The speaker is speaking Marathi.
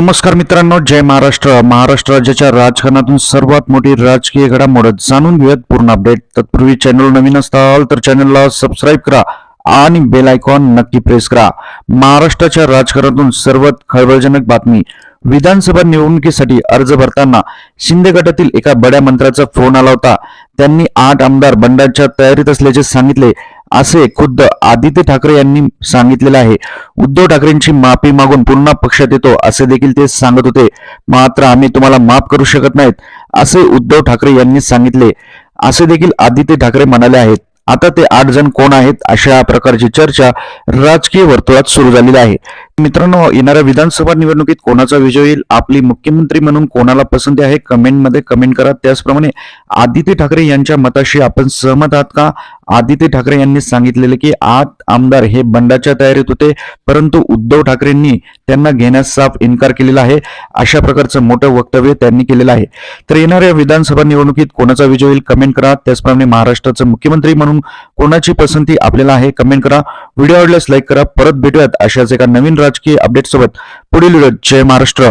नमस्कार मित्रांनो जय महाराष्ट्र. महाराष्ट्र राज्याच्या राजकारणातून सर्वात मोठी राजकीय घडामोड जाणून घेऊयात. पूर्ण अपडेट तत्पूर्वी चॅनल नवीन असताल तर चॅनलला सबस्क्राईब करा आणि बेल आयकॉन नक्की प्रेस करा. महाराष्ट्राच्या राजकारणातून सर्वात खळबळजनक बातमी विधानसभा निवडणुकीसाठी अर्ज भरताना शिंदे गटातील एका बड्या मंत्र्याचा फोन आला होता. त्यांनी आठ आमदार बंडाच्या तयारीत असल्याचे सांगितले. असे खुद्द आदित्य ठाकरे यांनी सांगितलेलं आहे. उद्धव ठाकरेंची माफी मागून पुन्हा पक्षात येतो असे देखील ते सांगत होते. मात्र आम्ही तुम्हाला माफ करू शकत नाहीत असे उद्धव ठाकरे यांनी सांगितले. असे देखील आदित्य ठाकरे म्हणाले आहेत. आता ते आठ जण कोण आहेत अशा प्रकारची चर्चा राजकीय वर्तुळात सुरू झालेली आहे. मित्रांनो येणाऱ्या विधानसभा निवडणुकीत कोणाचा विजय होईल आपली मुख्यमंत्री म्हणून कोणाला पसंती आहे कमेंटमध्ये कमेंट करा. त्याचप्रमाणे आदित्य ठाकरे यांच्या मताशी आपण सहमत आहात का? आदित्य ठाकरे यांनी सांगितलेले की आठ आमदार हे बंडाच्या तयारीत होते परंतु उद्धव ठाकरेंनी त्यांना घेण्यास साफ इन्कार केलेला आहे. अशा प्रकारचं मोठं वक्तव्य त्यांनी केलेलं आहे. तर येणाऱ्या विधानसभा निवडणुकीत कोणाचा विजय होईल कमेंट करा. त्याचप्रमाणे महाराष्ट्राचं मुख्यमंत्री म्हणून कोणाची पसंती आपल्याला आहे कमेंट करा. व्हिडिओ आवडल्यास लाईक करा. परत भेटूयात अशाच एका नवीन राजकीय अपडेट सोबत. पुढील व्हिडिओ जय महाराष्ट्र.